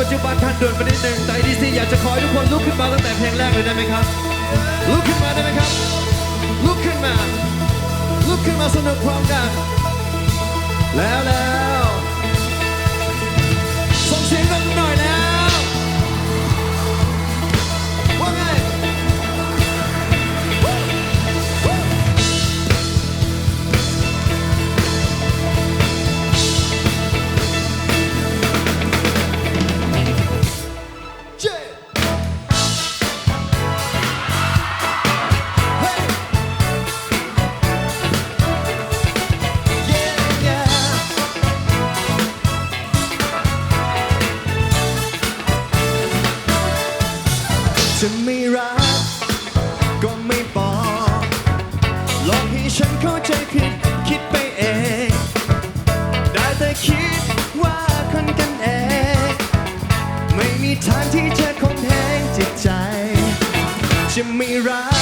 ปัจจุบันท่านเดินไปนิดหนึ่งแต่ดีซีอยากจะขอทุกคนลุกขึ้นมาตั้งแต่เพลงแรกเลยได้ไหมครับ ลุกขึ้นมาได้ไหมครับ ลุกขึ้นมา ลุกขึ้นมาสนุกพร้อมกัน แล้วแล้ว จะไม่รัก ก็ไม่บอกลอกให้ฉันเข้าใจผิด คิดไปเอง ได้แต่คิดว่าคนกันเอง ไม่มีทางที่เธอคงแหงจิตใจ จะไม่รัก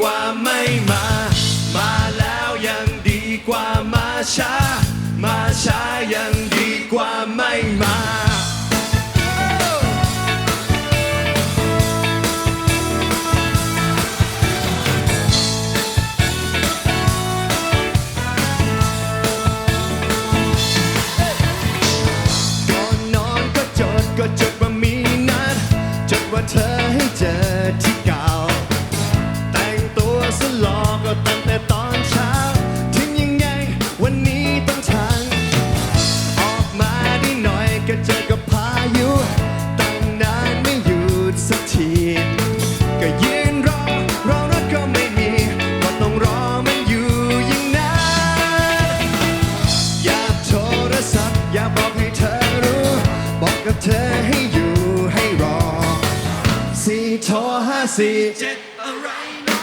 กว่าไม่มา มาแล้วยังดีกว่ามาช้า มาช้ายังดีกว่าไม่มาก็จดว่ามีนัดจดว่าเธอให้เจอ สี่เจ็ดอะไรนะ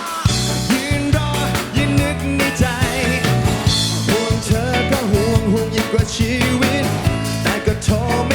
ยืนรอยืนึกในใจห่วงเธอก็ห่วงห่วงยิ่งกว่าชีวิต แต่ก็โทรไม่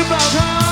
about how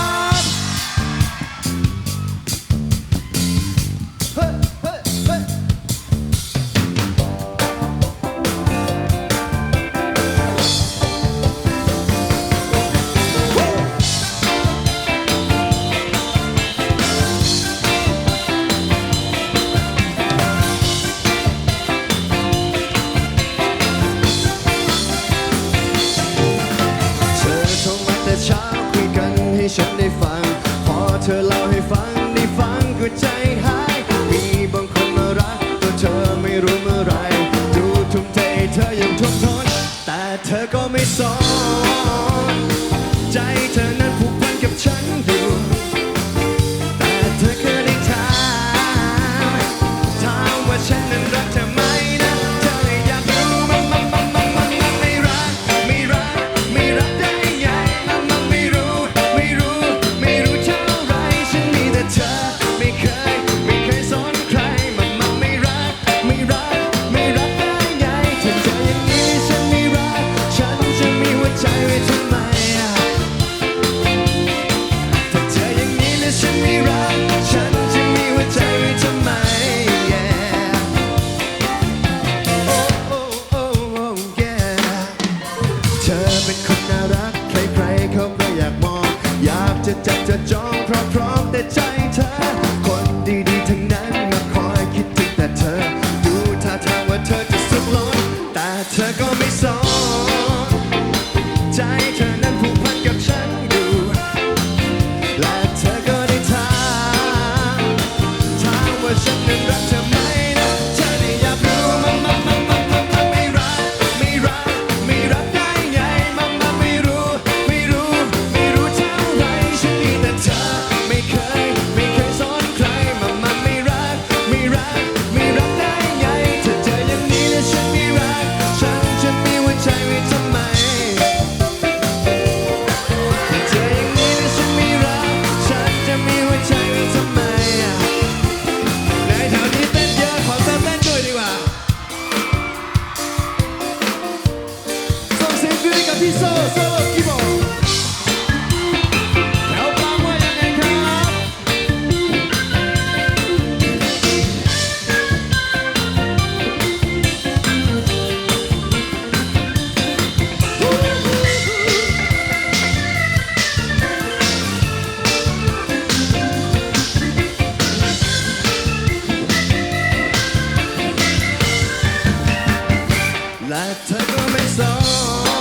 และ